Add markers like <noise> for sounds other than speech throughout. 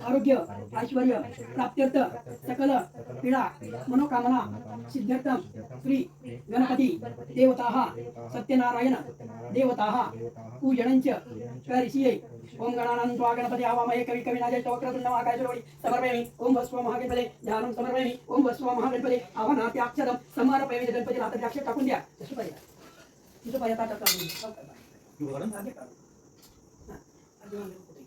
आरोग्य ऐश्वर्य प्राप्त्यर्थ सकल पीडा मनोकामना सिद्ध्यर्थम श्री गणपती देवताः सत्यनारायण देवताः पूजनञ्च करिष्ये। ओम गणानां त्वा गणपती आवामहे कवि कविनाजय वक्रतुण्ड महाकायसुरवै समर्पयामि। ओम वस्व महागणपते ध्यानं समर्पयामि। ओम वस्व महागणपते आवाहनात्याक्षरं समर्पयामि त्या गणपतीला आता अक्षर टाकून द्या तसं पाहिजे तुझं पाहिजे आता टाकून मागे काढू. हा, आधी मागे नको टाकी.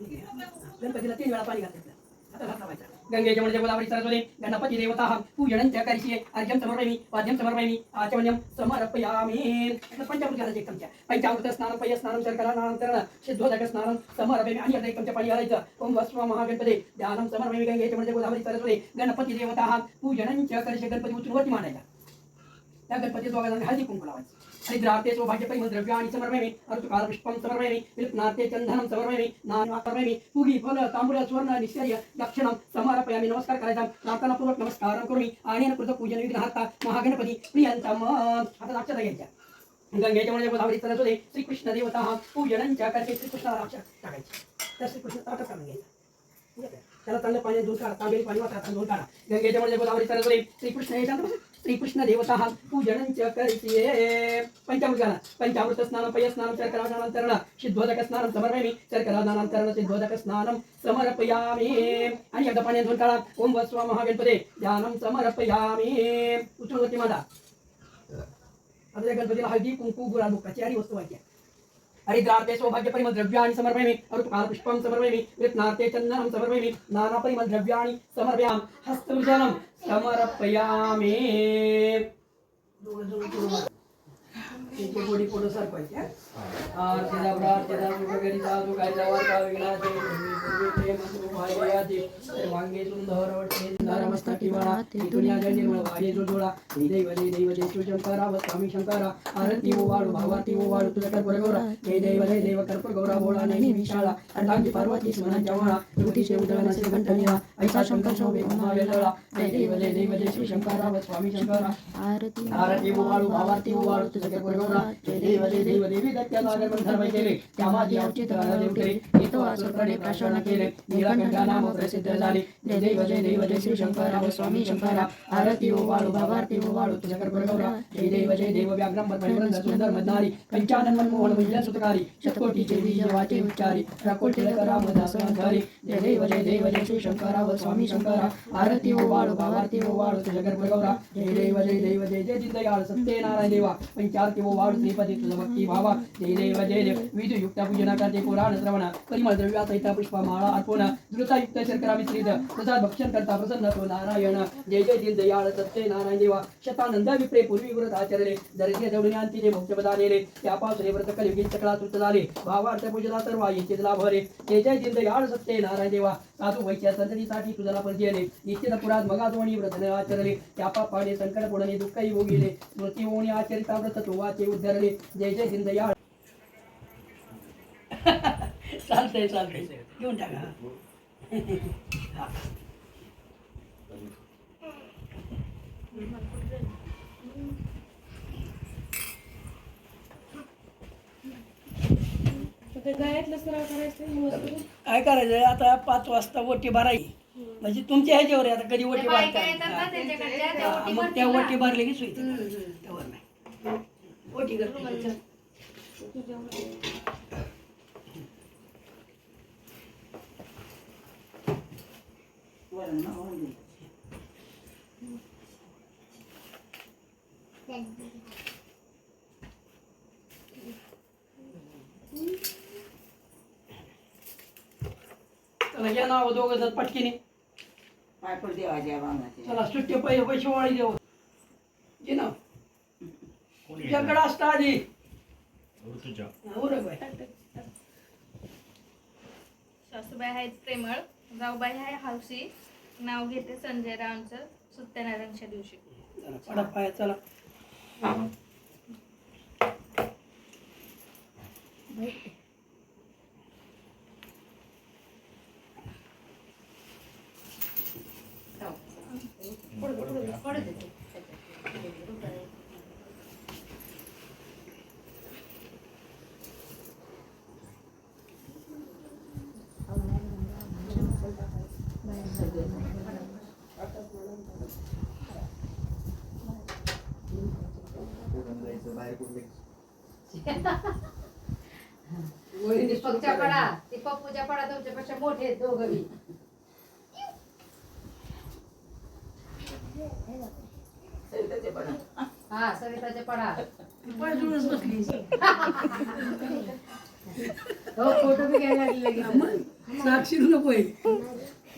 गणपतीला तीन वेळा पाणी घालायचं आता घात लावायचा गंगेच्या म्हणजे गोदावरी सरस्वती गणपती देवता पूजनं च करिष्ये अर्घ्यं समर्पयामि वाद्यं समर्पयामि आचमन्यं समर्पयामि पंचामृत घालायचं एक चमचा पंचामृत स्नान पय स्नान शर्करा नानंतरण सिद्धोदक स्नानं समर्पयामि आणि आता एक चमचा पाणी घालायचं ओम वस्व महागणपते ध्यानं समर्पयामि गंगेच्या म्हणजे गोदावरी सरस्वती गणपती देवता पूजनं च करिष्ये गणपती उचलून वरती मांडायचा त्या गणपती दोघांना हळदी कुंकू लावायचं. आणि द्राते सौभाग्य परिमल द्रव्य आणि समर्पयामि ऋतुकाल पुष्पम समर्पयामि विल्पनार्थे चंदनं समर्पयामि नाम समर्पयामि पुगी फल तांबूळ स्वर्ण निश्चर्य दक्षिणं समर्पयामि नमस्कार करायचा प्रार्थनापूर्वक नमस्कार करून आणि कृत पूजन विघ्नहर्ता महागणपती प्रियंतम। आता लक्षात घ्यायच्या गंगेच्या म्हणजे गोदावरी सरस्वती श्रीकृष्ण देवता पूजनंच्या करते श्रीकृष्ण अक्षर टाकायचे. तर श्रीकृष्ण ताटच करून घ्यायचा. त्याला चांगलं पाणी दूध काढा तांबेरी पाणी वाचा दूध काढा. गंगेच्या म्हणजे गोदावरी सरस्वती श्रीकृष्ण हे शांत बसा. श्रीकृष्ण देवता पूजनंच करिष्ये। पंचामृत घाला पंचामृत स्नानं पय स्नानं शर्करादानंतरण सिद्धोदक स्नानं समर्पयामि शर्करादानंतरण सिद्धोदक स्नानं समर्पयामि। आणि एकदा पाण्यात धुवून काढा ओम वस्व महागणपते. ध्यानं समर्पयामि। उचलून वरती मांडा आता गणपतीला हळदी कुंकू गुलाल आणि वस्तू व्हायच्या हरिद्रार्थे सौभाग्य परिमल द्रव्याणि समर्पयामि ऋतुकाल पुष्पं समर्पयामि विरत्नार्थे चन्दनं समर्पयामि नाना परिमल द्रव्याणि समर्पयामि हस्तविजनं समर्पयामि। त्यांची गोडी पुढं सरपायची आरती दाबडा आरती दाबडा गरी साधू काय जावा का विघ्नाचे पूर्वी प्रेम सुरू भाग्याचे सर्वांगे सुंदर वटे सुंदर मस्तकी वळा दुनिया जय निर्मळ वाजे जो जोडा श्री देव जय देव जय शिव शंकरा व स्वामी शंकरा आरती ओ वाळू भावाती ओ वाळू तुझ्या कर्पूर गौरा जय देव जय देव कर्पूर गौरा बोळा नाही विशाळा अर्धांगी पार्वती स्मरणाच्या वळा युवतीचे उदळण श्री कंठनिया ऐसा शंकर शोभे महावेळा जय देव जय देव जय शिव शंकरा व स्वामी शंकरा आरती आरती वाळू भावारती वाळू तुझ्या कर्पूर प्रसिद्ध झाले. जय देव जय देव जय श्री शंकरा व स्वामी शंकरा आरती ओ वाळू भावारती ओ वाळू. तुझ्या कर्पूर गौरा. जय देव जय देव. व्याघ्रम परिवृंद सुंदर मदनारी पंचानन मनमोहन मुंजन सुतकारी. शतकोटीचे बीज वाचे उच्चारी. तिलक राम दास हरी जय देव जय देव जय श्री शंकरा व स्वामी शंकरा आरती ओ वाळू भावारती ओ वाळू. तुझ्या कर्पूर गौरा. जय देव जय देव जय जय दीनदयाळ सत्यनारायण देवा. पंचारती ओ वाळू श्रीपती तुझं भक्ती भावा। जय देव जय देव। विजू युक्त पूजना करते पुराण श्रवण। परिमळ द्रव्या सहित पुष्प माळा अर्पण। द्रुतायुक्त शर्करा मिश्रित। प्रसाद भक्षण करता प्रसन्न तो नारायण। जय जय सत्य नारायण देवा। शतानंद विप्रे पूर्वी व्रत आचरले। दरिद्र जवळी ते मोक्ष पदानेले त्यापासून वृत कलियुगी चक्रा सुत झाले। भावार्थ पूजला सर्व येथे लाभ हरे। जय जय दीनदयाळ सत्यनारायण देवा। साधू वैच्या संततीसाठी तुझला परिचयले निश्चित पुरात मगाधोणी व्रत न आचरले. त्या पापाने संकट पुढणे दुःखही भोगिले. स्मृती होणी आचरिता व्रत तो वाचे. उद्धरले जय जय दीनदयाळ चालतंय चालतंय घेऊन टाका. हा. गायतलं सराव करायचं काय करायचं आता पाच वाजता ओटी भरायची. म्हणजे तुमच्या ह्याच्यावर आहे आता कधी ओटी ओटी मग त्या. ओटी भरले की सुईत ओटी करतो चला. या नाव दोघं जण पटकीने. पाय पड देवाच्या बांगणाचे चला सुट्टे पैसे पैसे वाळी देऊ तुझ्याकडे असता आधी. सासूबाई आहेत प्रेमळ. जाऊबाई आहे हौशी नाव घेते संजय रावांचं सत्यनारायणच्या दिवशी. चला, पडा पाया चला. दीपकच्या पडा दीपक पूजा पडा तुमच्यापेक्षा मोठे आहेत दोघं बी. सविताचे पण हा सविताच्या पडा. पळजूळच बसली हो फोटो बी घ्यायला लागले साक्षी नकोय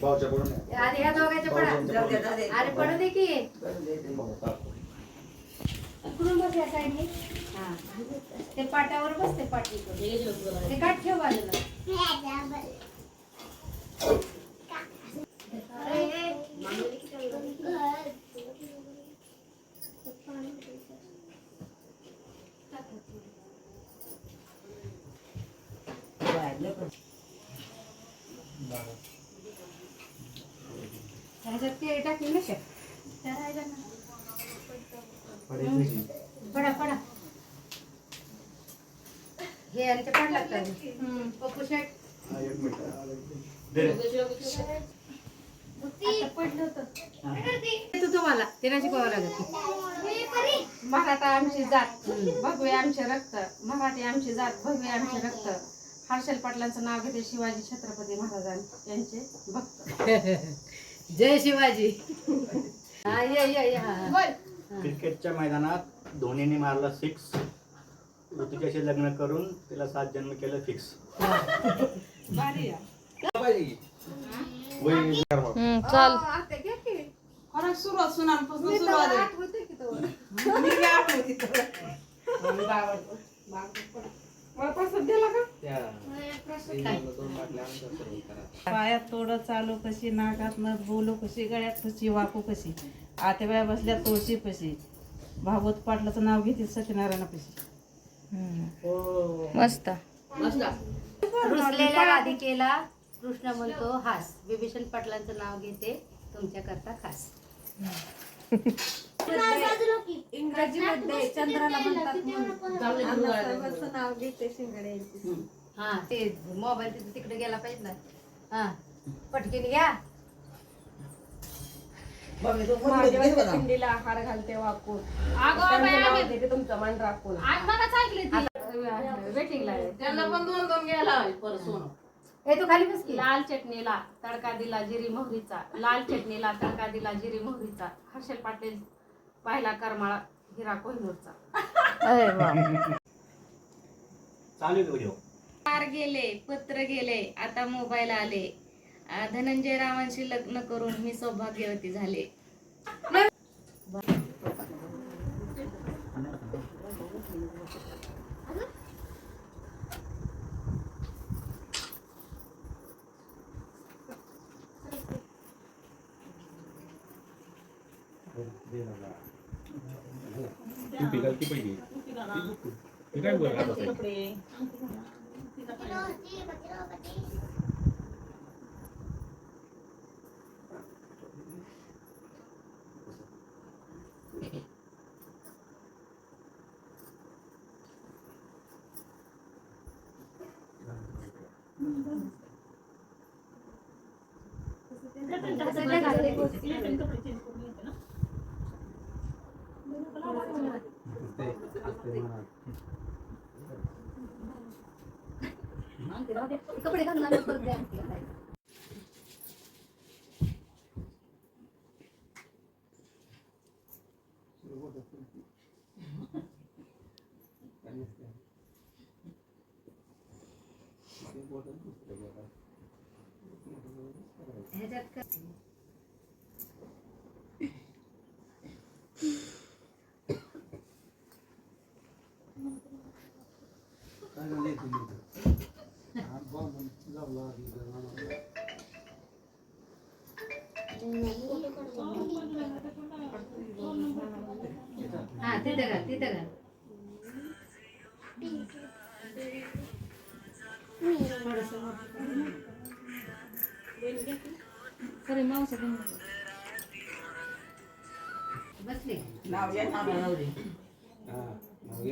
भाऊच्या कडून आहे. आधी ह्या दोघांच्या पडा. जाऊ दे, जाऊ दे. अरे पडू दे की. करून दे बस या साईडने हा. ते पाटावर बस ते पाठी ते काठ ठेव बाजूला. ह्याच्यात केळी टाकली ना शेत त्या राहिल्या ना. पडा पडा हे यांचे पाठ लागतात. पप्पू शेट. एक मिनिट. दे. रे. आता पडलं होतं. तू तुम्हाला. शिकवावं लागत. मराठा आमची जात. भगवे आमचे रक्त. मराठी आमची जात. भगवे आमचे रक्त. हर्षल पाटलांचं नाव घेते शिवाजी छत्रपती महाराजां यांचे भक्त. <laughs> जय शिवाजी. हा ये ये ये. क्रिकेटच्या मैदानात धोनीने मारला सिक्स ऋतुजाशी लग्न करून तिला सात जन्म केलं फिक्स चाल. आता घे की. खरं सुरुवात सुनांपासून आठवते की तो. मी काय आठवते तुला? पायात तोडं चालू कशी नाकात नथ बोलू कशी गळ्यात कशी वाकू कशी आत्याबाया बसल्या तुळशी पशी. भागवत पाटलाचं नाव घेतील सत्यनारायण पशी. मस्त. रुसलेल्या राधिकेला कृष्ण म्हणतो हास. विभीषण पाटलांचं नाव घेते तुमच्याकरता खास. <laughs> इंग्रजीमध्ये चंद्राला म्हणतात नाव घेते हा ते मोबाईल तिथे तिकडे गेला पाहिजे ना. हा पटकीन घ्या घालते वाकून. तुमचं मन राखून वेटिंगला त्यांना पण दोन दोन घ्यायला हे तू खाली बस लाल चटणीला तडका दिला जिरी मोहरीचा. लाल चटणीला तडका दिला जिरी मोहरीचा. हर्षल पाटील पाहिला करमाळा हिरा कोहिनूरचा. चालू व्हिडिओ कार गेले पत्र गेले आता मोबाईल आले. धनंजय रावांशी लग्न करून मी सौभाग्यवती झाले. तू पिकालती पाहिजे ते काय वर घालत आहे कपडे घालणार नाही, परत द्या. ह्याच्यात हा तिथं घाल तिथं घाल. बसले. नाव घ्या नाव नाव दे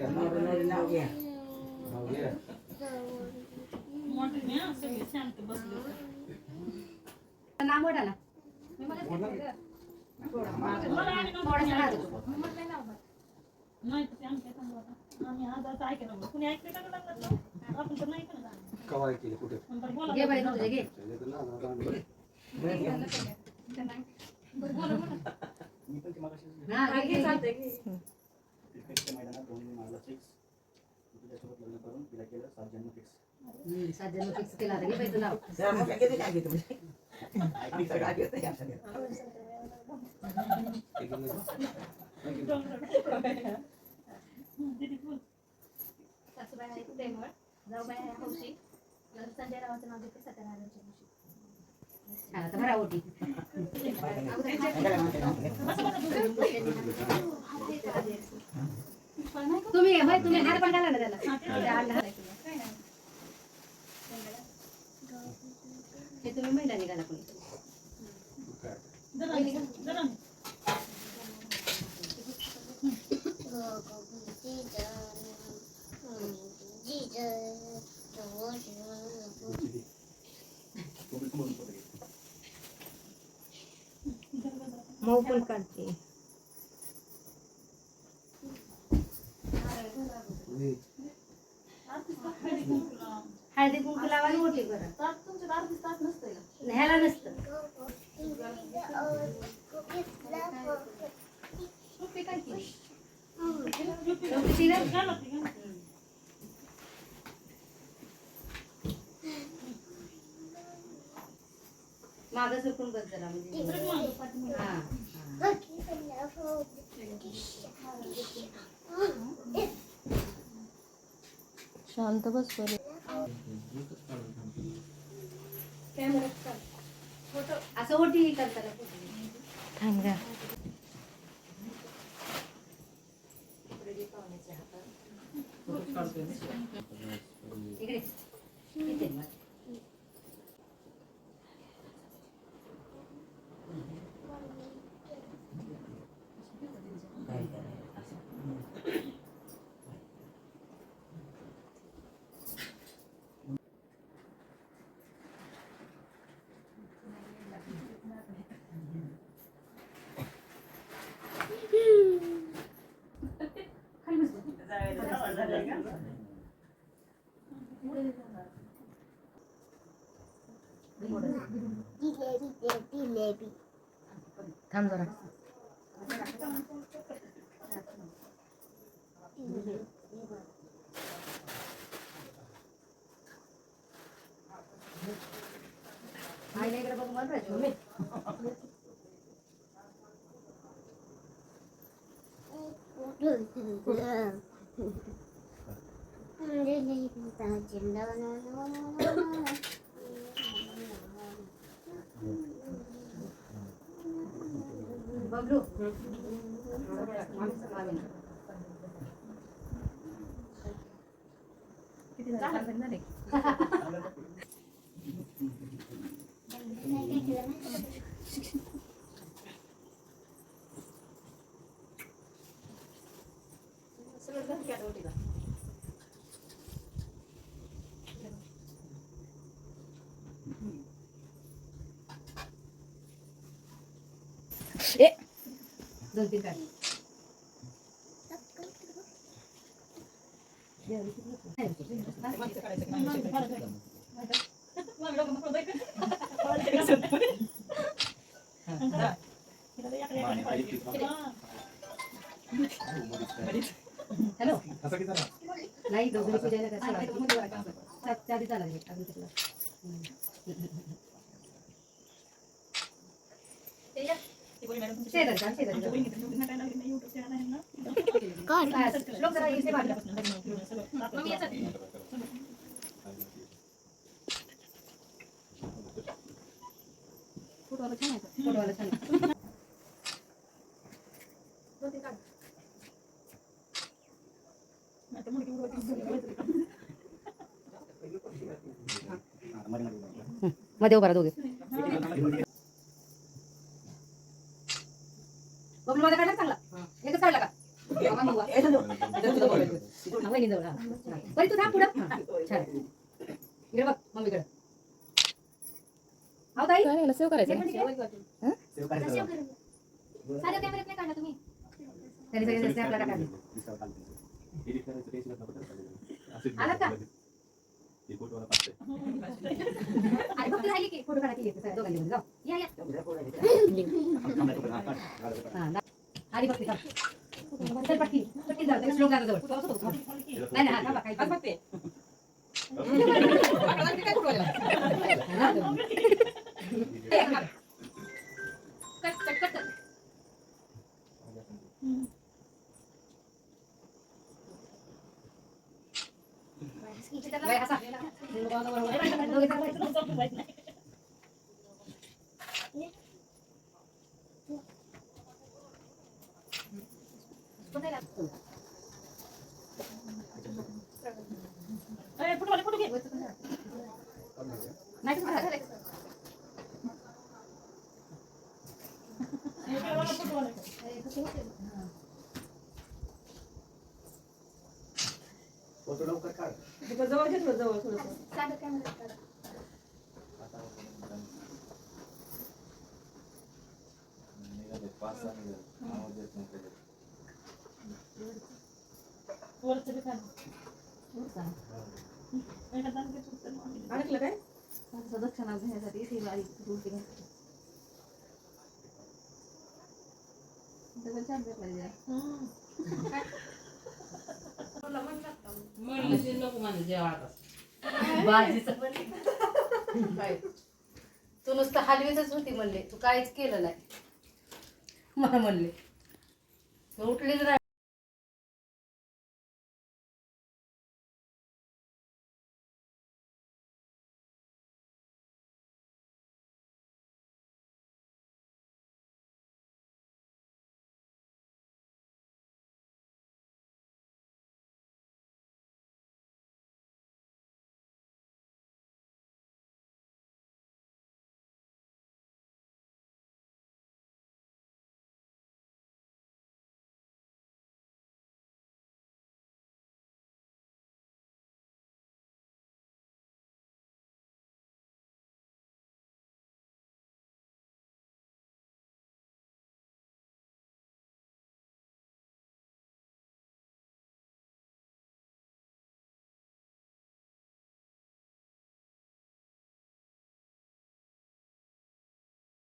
नाव नवरी नाव घ्या. ना मी मगाच घेतलं गं. थोडा मागं. थोडासा मागं तू. घे बाई तुझे घे मी पण ते मगाशी हा घे, घे, घे. मैदानात धोनीने मारला सिक्स ऋतुजासोबत लग्न करून तिला केलं सात जन्म फिक्स हम्म, सात जण फिक्स केला आता. घे बाई तुला. सासूबाई आहे प्रेमळ जाऊबाई आहे हौशी. संजय रावाचं नाव घेते सत्यनारायणची हौशी. हा, आता भरा ओटी. सगळ्या माणसाला तुम्ही बाई तुम्ही हार पण घाला ना त्याला. हे तुम्ही महिला निघाला कोणी मऊ पण काढते हळदी कुंकू लावा आणि ओटी करा ह्याला नसतं टोपी काय केली? टोपी शिरा? मागं सरकून बस जरा म्हणजे. हा हा. शांत बस बरे. असं ओटी करता का थांब घ्या इकडे इथे मग. थांब जरा <laughs> आईला इकडे बघ मला राहायचं. बबलू <laughs> दोन <laughs> तीन काढ. हॅलो नाही दोघी पूजायला कसं सोळा. सातच्या मध्ये उभा दोघे बबलू मध्ये काढला चांगला एकच काढला का हा, मग वा. हा. हा. बरी तू थांब पुढं हा, छान इकडे बघ मम्मीकडे अहो ताई काय सेव करायचं हे करायचं? साध्या कॅमेऱ्यात नाही काढला तुम्ही त्यांनी सगळे रस्ते आपल्याला काढले आला का? राहिली की फोटो काढायची येते दोघांनी मिळून जाऊ या हा आली जवळ हा, थांबा काही आज बघते कट कट कट कर. इथे त्याला- बाई, असा. दोघे थांबा. कुठे लागतो? नाही हा, झालं. फोटो लवकर काढ. जवळ घेतलं जवळ थोडस साध्या कॅमेऱ्यात काढा. अडकलं काय दक्षिणा घेण्यासाठी ती बाई उलटी घातली. ते पण छान भेटला तिला. म्हणलं की नको म्हणजे जेव्हा आता बाजीचं काय? तू नुसतं हलवीतच होती म्हणले तू काहीच केलं नाही. मला म्हणले. तू उठलीच नाही.